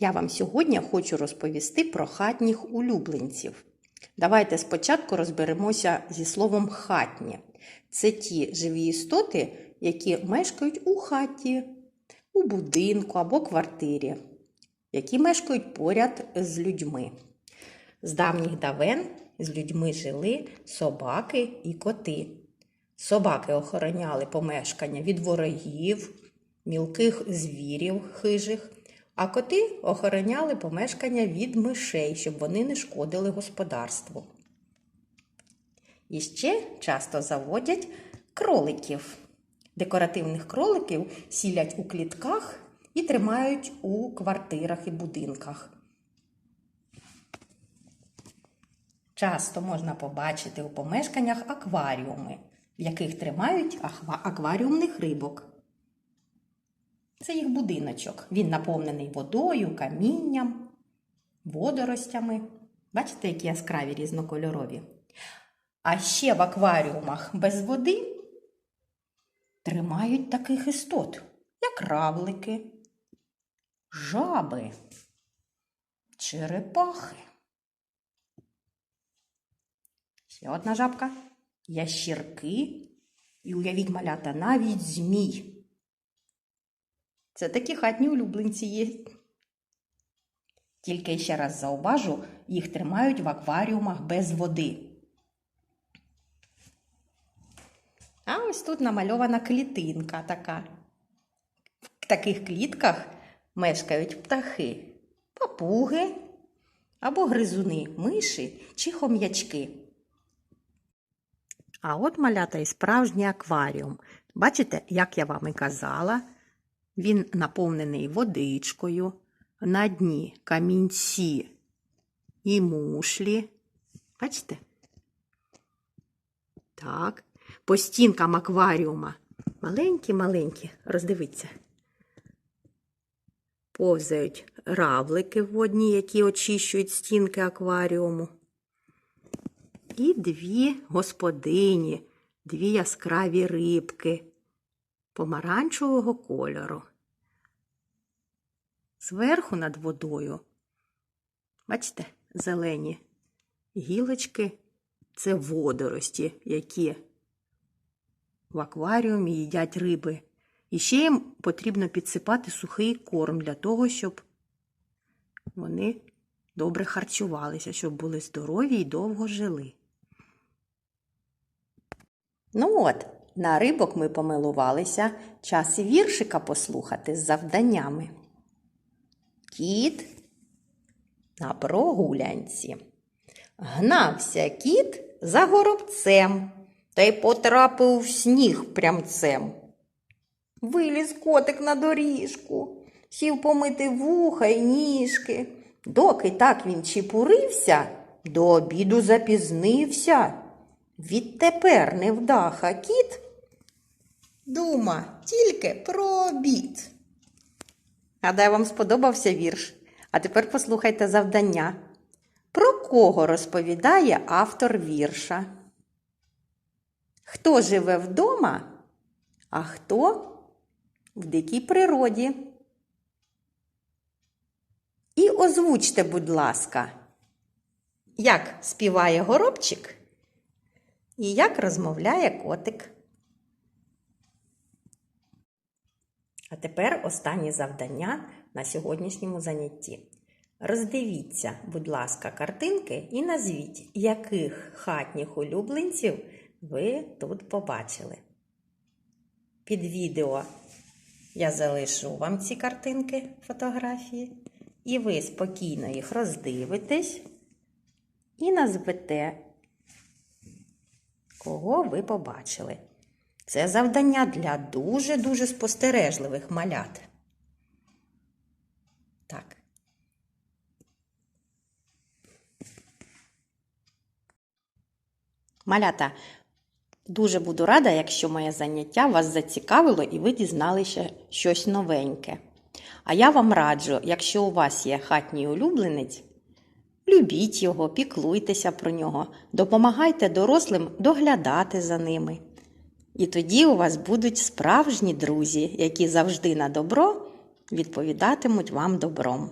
Я вам сьогодні хочу розповісти про хатніх улюбленців. Давайте спочатку розберемося зі словом хатні. Це ті живі істоти, які мешкають у хаті, у будинку або квартирі, які мешкають поряд з людьми. З давніх давен з людьми жили собаки і коти. Собаки охороняли помешкання від ворогів, мілких звірів хижих, а коти охороняли помешкання від мишей, щоб вони не шкодили господарству. І ще часто заводять кроликів. Декоративних кроликів сілять у клітках і тримають у квартирах і будинках. Часто можна побачити у помешканнях акваріуми, в яких тримають акваріумних рибок. Це їх будиночок. Він наповнений водою, камінням, водоростями. Бачите, які яскраві різнокольорові. А ще в акваріумах без води тримають таких істот, як равлики, жаби, черепахи. Ще одна жабка, ящірки і уявіть малята навіть змій. Це такі хатні улюбленці є. Тільки ще раз зауважу, їх тримають в акваріумах без води. А ось тут намальована клітинка така. В таких клітках мешкають птахи, папуги або гризуни, миші чи хом'ячки. А от малята і справжній акваріум. Бачите, як я вам і казала, він наповнений водичкою, на дні камінці і мушлі. Бачите? Так. По стінкам акваріума маленькі-маленькі, роздивіться. Повзають равлики водні, які очищують стінки акваріуму. І дві господині, дві яскраві рибки помаранчевого кольору. Зверху над водою, бачите, зелені гілочки це водорості, які в акваріумі їдять риби. І ще їм потрібно підсипати сухий корм для того, щоб вони добре харчувалися, щоб були здорові і довго жили. Ну от, на рибок ми помилувалися, час і віршика послухати з завданнями. Кіт на прогулянці. Гнався кіт за горобцем та й потрапив в сніг прямцем. Виліз котик на доріжку, сів помити вуха й ніжки. Доки так він чіпурився, до обіду запізнився. Відтепер невдаха кіт дума тільки про обід. Гадаю, вам сподобався вірш. А тепер послухайте завдання. Про кого розповідає автор вірша? Хто живе вдома, а хто в дикій природі? І озвучте, будь ласка, як співає горобчик і як розмовляє котик. А тепер останнє завдання на сьогоднішньому занятті. Роздивіться, будь ласка, картинки і назвіть, яких хатніх улюбленців ви тут побачили. Під відео я залишу вам ці картинки, фотографії, і ви спокійно їх роздивитесь і назвете, кого ви побачили. Це завдання для дуже-дуже спостережливих малят. Так. Малята, дуже буду рада, якщо моє заняття вас зацікавило і ви дізналися щось новеньке. А я вам раджу, якщо у вас є хатній улюбленець, любіть його, піклуйтеся про нього, допомагайте дорослим доглядати за ними. І тоді у вас будуть справжні друзі, які завжди на добро відповідатимуть вам добром.